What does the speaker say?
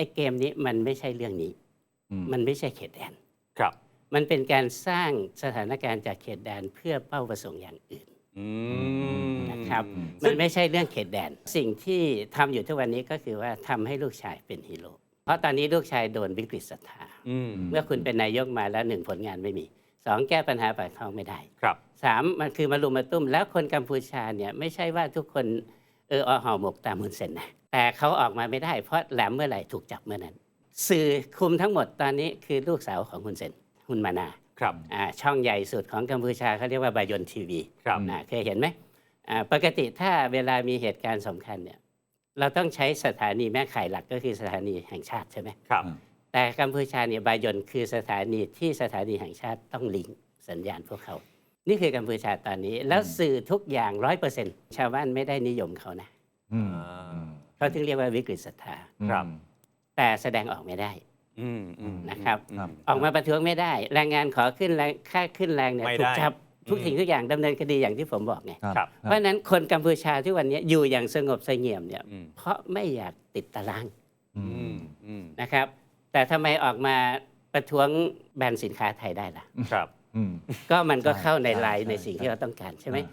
อ้เกมนี้มันไม่ใช่เรื่องนี้อืมมันไม่ใช่เขตแดนครับ มันเป็นการสร้างสถานการณ์จากเขตแดนเพื่อเป้าประสงค์อย่างอื่นอืมนะครับอืมมันไม่ใช่เรื่องเขตแดน สิ่งที่ทำอยู่ทุกวันนี้ก็คือว่าทำให้ลูกชายเป็นฮีโร่เพราะตอนนี้ลูกชายโดนวิกฤตศรัทธาอืมเมื่อคุณเป็นนายกมาแล้วหนึ่งผลงานไม่มีสองแก้ปัญหาปากท้องไม่ได้ครับสามมันคือมารุมมาตุ้มแล้วคนกัมพูชาเนี่ยไม่ใช่ว่าทุกคน เอออห่อหมกตามมุนเซนนะแต่เขาออกมาไม่ได้เพราะแหลมเมื่อไหร่ถูกจับเมื่อนั้น สื่อคุมทั้งหมดตอนนี้คือลูกสาวของคุณเซนฮุนมานาครับอ่าช่องใหญ่สุดของกัมพูชาเขาเรียกว่าบายอนทีวีครับอ่าเคยเห็นไหมอ่าปกติถ้าเวลามีเหตุการณ์สำคัญเนี่ยเราต้องใช้สถานีแม่ข่ายหลักก็คือสถานีแห่งชาติใช่ไหมครับ แต่กัมพูชาเนี่ยบายอนคือสถานีที่สถานีแห่งชาติต้องลิงก์สัญญาณพวกเขา นี่คือกัมพูชาตอนนี้ แล้วสื่อทุกอย่างร้อยเปอร์เซ็นต์ชาวบ้านไม่ได้นิยมเขานะอืมอ่าเขาถึงเรียกว่าวิกฤตศรัทธาครับ แต่แสดงออกไม่ได้อืมอืมนะครับครับ ออกมาประท้วงไม่ได้ แรงงานขอขึ้นแรงค่าขึ้นแรงเนี่ยไม่ถูได้กจับทุกอืมสิ่งทุกอย่างดำเนินคดีอย่างที่ผมบอกไงครับครับเพราะฉะนั้นคนกัมพูชาที่วันนี้อยู่อย่างสงบเสงี่ยมเนี่ยอืมเพราะไม่อยากติดตารางอือืมมอืมนะครับ แต่ทำไมออกมาประท้วงแบนสินค้าไทยได้ล่ะครับอืม ก็มันก็ใช่เข้าในใช่ไลน์ใช่ในสิ่งใช่ที่เราต้องการใช่ไหมอ่า